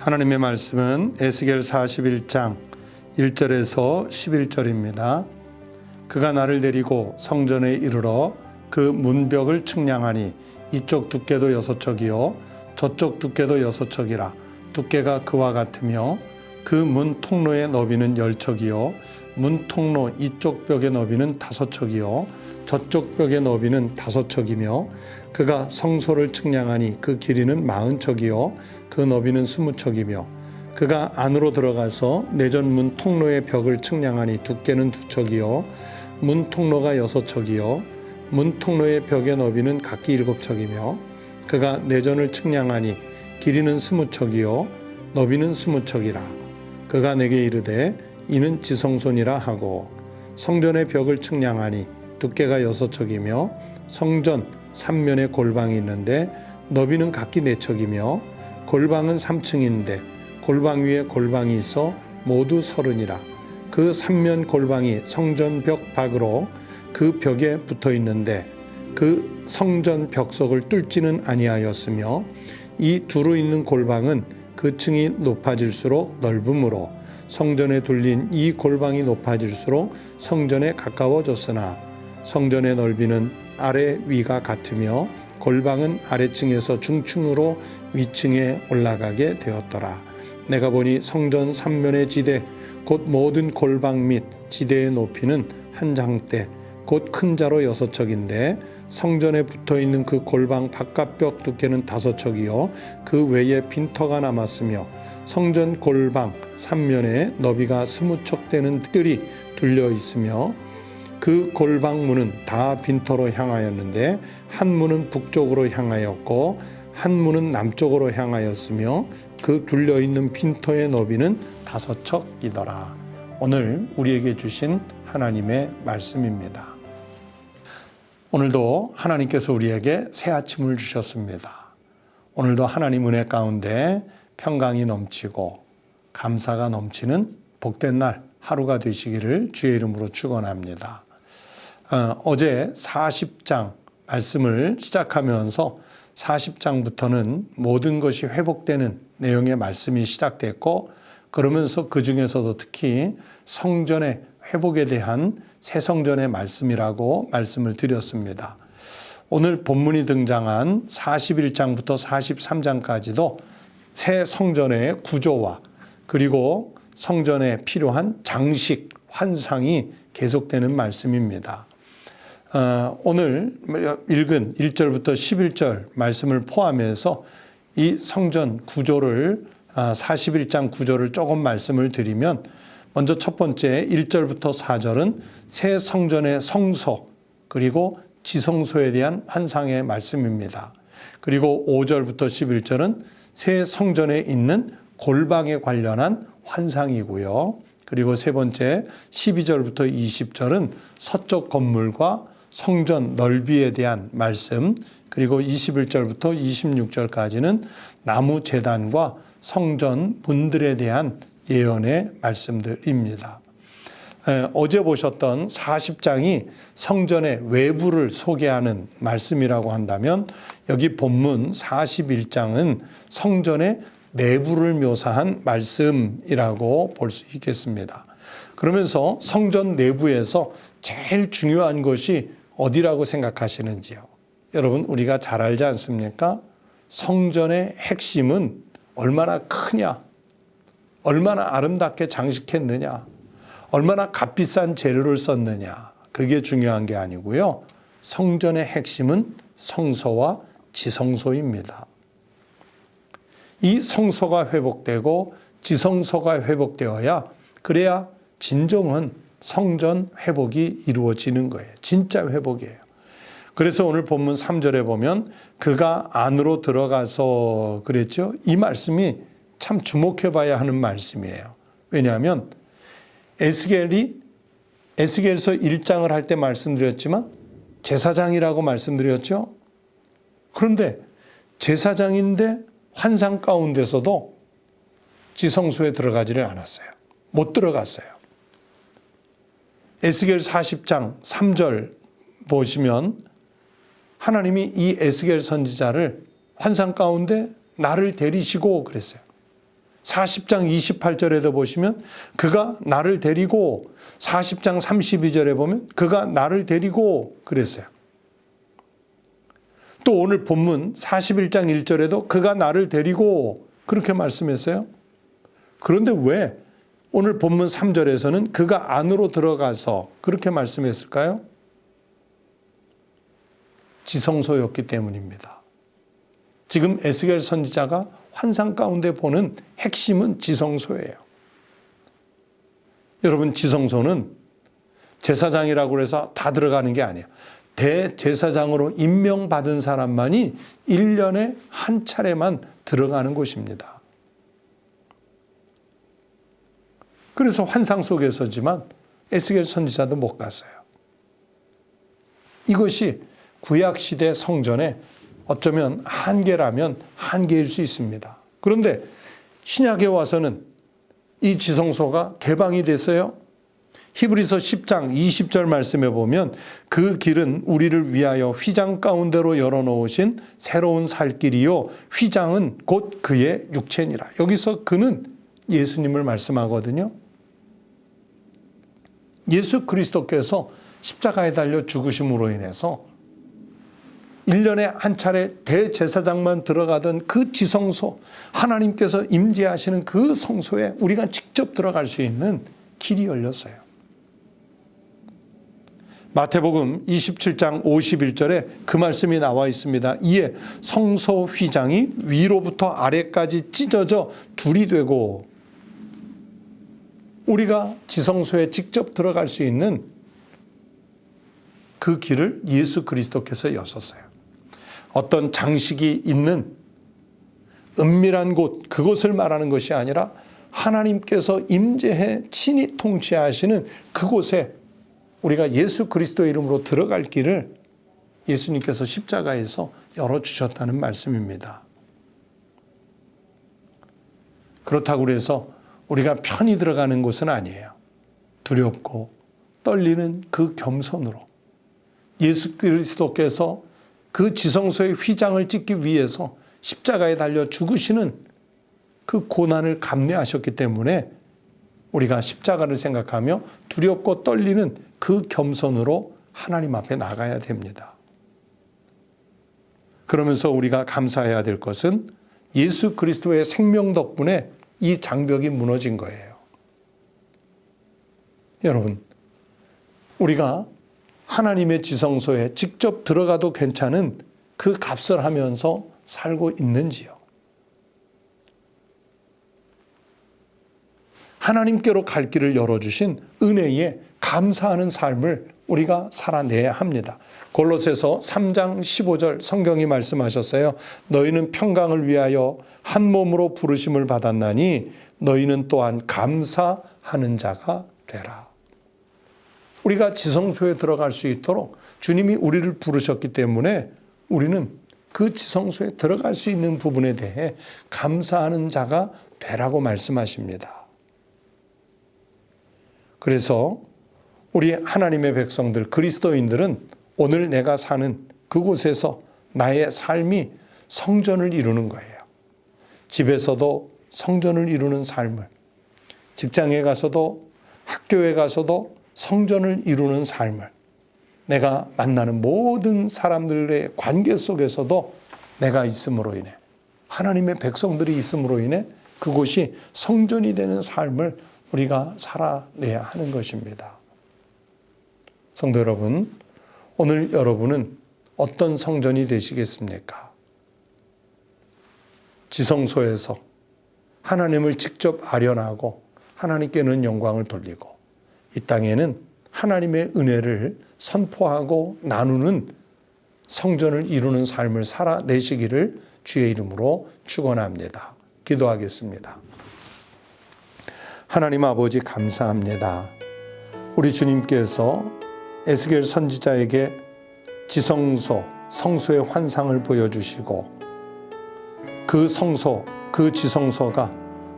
하나님의 말씀은 에스겔 41장 1절에서 11절입니다. 그가 나를 데리고 성전에 이르러 그 문벽을 측량하니 이쪽 두께도 여섯 척이요 저쪽 두께도 여섯 척이라 두께가 그와 같으며 그 문 통로의 너비는 열 척이요 문 통로 이쪽 벽의 너비는 다섯 척이요 저쪽 벽의 너비는 다섯 척이며 그가 성소를 측량하니 그 길이는 마흔 척이요 그 너비는 스무 척이며 그가 안으로 들어가서 내전 문 통로의 벽을 측량하니 두께는 두 척이요 문 통로가 여섯 척이요 문 통로의 벽의 너비는 각기 일곱 척이며 그가 내전을 측량하니 길이는 스무 척이요 너비는 스무 척이라. 그가 내게 이르되 이는 지성손이라 하고 성전의 벽을 측량하니 두께가 여섯 척이며 성전 삼면에 골방이 있는데 너비는 각기 네 척이며 골방은 삼층인데 골방 위에 골방이 있어 모두 서른이라. 그 삼면 골방이 성전 벽 밖으로 그 벽에 붙어 있는데 그 성전 벽석을 뚫지는 아니하였으며 이 두루 있는 골방은 그 층이 높아질수록 넓음으로 성전에 둘린 이 골방이 높아질수록 성전에 가까워졌으나 성전의 넓이는 아래 위가 같으며 골방은 아래층에서 중층으로 위층에 올라가게 되었더라. 내가 보니 성전 삼면의 지대 곧 모든 골방 및 지대의 높이는 한 장대 곧 큰 자로 여섯 척인데 성전에 붙어 있는 그 골방 바깥벽 두께는 다섯 척이요 그 외에 빈터가 남았으며 성전 골방 삼면에 너비가 스무 척 되는 뜰이 둘려 있으며 그 골방 문은 다 빈터로 향하였는데 한 문은 북쪽으로 향하였고 한 문은 남쪽으로 향하였으며 그 둘려 있는 빈터의 너비는 다섯 척이더라. 오늘 우리에게 주신 하나님의 말씀입니다. 오늘도 하나님께서 우리에게 새 아침을 주셨습니다. 오늘도 하나님 은혜 가운데 평강이 넘치고 감사가 넘치는 복된 날 하루가 되시기를 주의 이름으로 축원합니다. 어, 제 40장 말씀을 시작하면서 40장부터는 모든 것이 회복되는 내용의 말씀이 시작됐고 그러면서 그 중에서도 특히 성전의 회복에 대한 새 성전의 말씀이라고 말씀을 드렸습니다. 오늘 본문이 등장한 41장부터 43장까지도 새 성전의 구조와 그리고 성전에 필요한 장식, 환상이 계속되는 말씀입니다. 어, 오늘 읽은 1절부터 11절 말씀을 포함해서 이 성전 구조를 41장 구조를 조금 말씀을 드리면 먼저 첫 번째 1절부터 4절은 새 성전의 성소 그리고 지성소에 대한 환상의 말씀입니다. 그리고 5절부터 11절은 새 성전에 있는 골방에 관련한 환상이고요. 그리고 세 번째 12절부터 20절은 서쪽 건물과 성전 넓이에 대한 말씀, 그리고 21절부터 26절까지는 나무 재단과 성전 문들에 대한 예언의 말씀들입니다. 어제 보셨던 40장이 성전의 외부를 소개하는 말씀이라고 한다면 여기 본문 41장은 성전의 내부를 묘사한 말씀이라고 볼 수 있겠습니다. 그러면서 성전 내부에서 제일 중요한 것이 어디라고 생각하시는지요? 여러분, 우리가 잘 알지 않습니까? 성전의 핵심은 얼마나 크냐, 얼마나 아름답게 장식했느냐, 얼마나 값비싼 재료를 썼느냐, 그게 중요한 게 아니고요. 성전의 핵심은 성소와 지성소입니다. 이 성소가 회복되고 지성소가 회복되어야 그래야 진정은 성전 회복이 이루어지는 거예요. 진짜 회복이에요. 그래서 오늘 본문 3절에 보면 그가 안으로 들어가서 그랬죠. 이 말씀이 참 주목해 봐야 하는 말씀이에요. 왜냐하면 에스겔이 에스겔서 1장을 할 때 말씀드렸지만 제사장이라고 말씀드렸죠. 그런데 제사장인데 환상 가운데서도 지성소에 들어가지를 않았어요. 못 들어갔어요. 에스겔 40장 3절 보시면 하나님이 이 에스겔 선지자를 환상 가운데 나를 데리시고 그랬어요. 40장 28절에도 보시면 그가 나를 데리고 40장 32절에 보면 그가 나를 데리고 그랬어요. 또 오늘 본문 41장 1절에도 그가 나를 데리고 그렇게 말씀했어요. 그런데 왜 오늘 본문 3절에서는 그가 안으로 들어가서 그렇게 말씀했을까요? 지성소였기 때문입니다. 지금 에스겔 선지자가 환상 가운데 보는 핵심은 지성소예요. 여러분 지성소는 제사장이라고 해서 다 들어가는 게 아니에요. 대제사장으로 임명받은 사람만이 1년에 한 차례만 들어가는 곳입니다. 그래서 환상 속에서지만 에스겔 선지자도 못 갔어요. 이것이 구약 시대 성전의 어쩌면 한계라면 한계일 수 있습니다. 그런데 신약에 와서는 이 지성소가 개방이 됐어요. 히브리서 10장 20절 말씀에 보면 그 길은 우리를 위하여 휘장 가운데로 열어놓으신 새로운 살 길이요. 휘장은 곧 그의 육체니라. 여기서 그는 예수님을 말씀하거든요. 예수 그리스도께서 십자가에 달려 죽으심으로 인해서 1년에 한 차례 대제사장만 들어가던 그 지성소, 하나님께서 임재하시는 그 성소에 우리가 직접 들어갈 수 있는 길이 열렸어요. 마태복음 27장 51절에 그 말씀이 나와 있습니다. 이에 성소 휘장이 위로부터 아래까지 찢어져 둘이 되고 우리가 지성소에 직접 들어갈 수 있는 그 길을 예수 그리스도께서 여셨어요. 어떤 장식이 있는 은밀한 곳, 그곳을 말하는 것이 아니라 하나님께서 임재해 친히 통치하시는 그곳에 우리가 예수 그리스도 이름으로 들어갈 길을 예수님께서 십자가에서 열어주셨다는 말씀입니다. 그렇다고 해서 우리가 편히 들어가는 곳은 아니에요. 두렵고 떨리는 그 겸손으로 예수 그리스도께서 그 지성소의 휘장을 찍기 위해서 십자가에 달려 죽으시는 그 고난을 감내하셨기 때문에 우리가 십자가를 생각하며 두렵고 떨리는 그 겸손으로 하나님 앞에 나가야 됩니다. 그러면서 우리가 감사해야 될 것은 예수 그리스도의 생명 덕분에 이 장벽이 무너진 거예요. 여러분, 우리가 하나님의 지성소에 직접 들어가도 괜찮은 그 값을 하면서 살고 있는지요? 하나님께로 갈 길을 열어주신 은혜에 감사하는 삶을 우리가 살아내야 합니다. 골로새서 3장 15절 성경이 말씀하셨어요. 너희는 평강을 위하여 한 몸으로 부르심을 받았나니 너희는 또한 감사하는 자가 되라. 우리가 지성소에 들어갈 수 있도록 주님이 우리를 부르셨기 때문에 우리는 그 지성소에 들어갈 수 있는 부분에 대해 감사하는 자가 되라고 말씀하십니다. 그래서 우리 하나님의 백성들, 그리스도인들은 오늘 내가 사는 그곳에서 나의 삶이 성전을 이루는 거예요. 집에서도 성전을 이루는 삶을, 직장에 가서도 학교에 가서도 성전을 이루는 삶을 내가 만나는 모든 사람들의 관계 속에서도 내가 있음으로 인해 하나님의 백성들이 있음으로 인해 그곳이 성전이 되는 삶을 우리가 살아내야 하는 것입니다. 성도 여러분, 오늘 여러분은 어떤 성전이 되시겠습니까? 지성소에서 하나님을 직접 아련하고 하나님께는 영광을 돌리고 이 땅에는 하나님의 은혜를 선포하고 나누는 성전을 이루는 삶을 살아내시기를 주의 이름으로 축원합니다. 기도하겠습니다. 하나님 아버지 감사합니다. 우리 주님께서 에스겔 선지자에게 지성소, 성소의 환상을 보여주시고 그 성소, 그 지성소가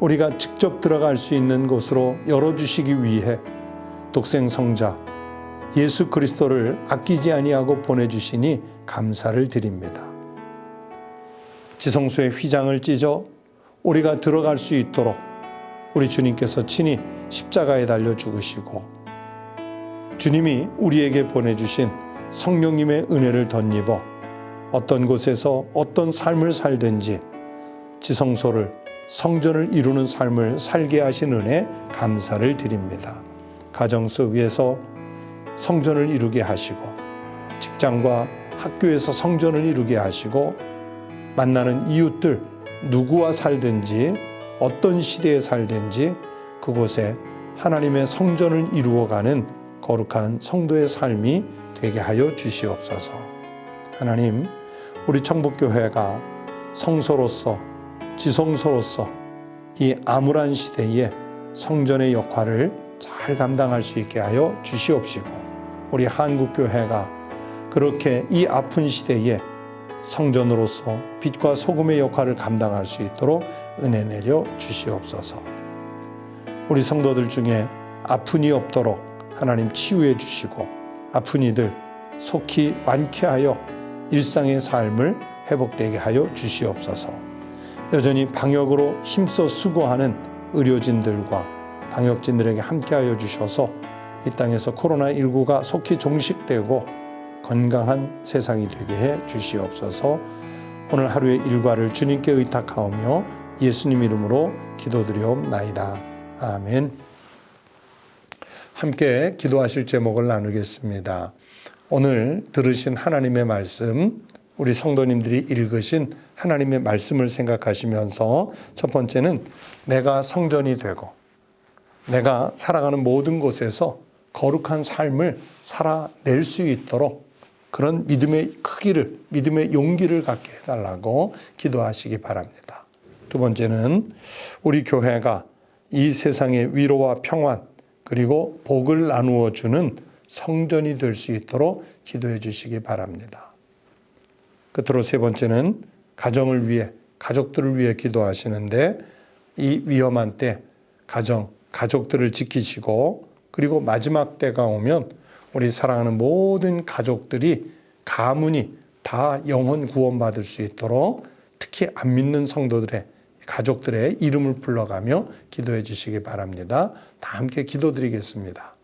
우리가 직접 들어갈 수 있는 곳으로 열어주시기 위해 독생 성자 예수 그리스도를 아끼지 아니하고 보내주시니 감사를 드립니다. 지성소의 휘장을 찢어 우리가 들어갈 수 있도록 우리 주님께서 친히 십자가에 달려 죽으시고 주님이 우리에게 보내주신 성령님의 은혜를 덧입어 어떤 곳에서 어떤 삶을 살든지 지성소를 성전을 이루는 삶을 살게 하신 은혜 감사를 드립니다. 가정 속에서 성전을 이루게 하시고 직장과 학교에서 성전을 이루게 하시고 만나는 이웃들 누구와 살든지 어떤 시대에 살든지 그곳에 하나님의 성전을 이루어가는 거룩한 성도의 삶이 되게 하여 주시옵소서. 하나님, 우리 청북교회가 성소로서 지성소로서 이 암울한 시대에 성전의 역할을 잘 감당할 수 있게 하여 주시옵시고 우리 한국 교회가 그렇게 이 아픈 시대에 성전으로서 빛과 소금의 역할을 감당할 수 있도록 은혜 내려 주시옵소서. 우리 성도들 중에 아픈 이 없도록 하나님 치유해 주시고 아픈 이들 속히 완쾌하여 일상의 삶을 회복되게 하여 주시옵소서. 여전히 방역으로 힘써 수고하는 의료진들과 방역진들에게 함께하여 주셔서 이 땅에서 코로나19가 속히 종식되고 건강한 세상이 되게 해 주시옵소서. 오늘 하루의 일과를 주님께 의탁하오며 예수님 이름으로 기도드리옵나이다. 아멘. 함께 기도하실 제목을 나누겠습니다. 오늘 들으신 하나님의 말씀, 우리 성도님들이 읽으신 하나님의 말씀을 생각하시면서 첫 번째는 내가 성전이 되고 내가 살아가는 모든 곳에서 거룩한 삶을 살아낼 수 있도록 그런 믿음의 크기를, 믿음의 용기를 갖게 해달라고 기도하시기 바랍니다. 두 번째는 우리 교회가 이 세상의 위로와 평안, 그리고 복을 나누어 주는 성전이 될 수 있도록 기도해 주시기 바랍니다. 끝으로 세 번째는 가정을 위해, 가족들을 위해 기도하시는데 이 위험한 때 가정, 가족들을 지키시고 그리고 마지막 때가 오면 우리 사랑하는 모든 가족들이 가문이 다 영혼 구원받을 수 있도록 특히 안 믿는 성도들의 가족들의 이름을 불러가며 기도해 주시기 바랍니다. 다 함께 기도드리겠습니다.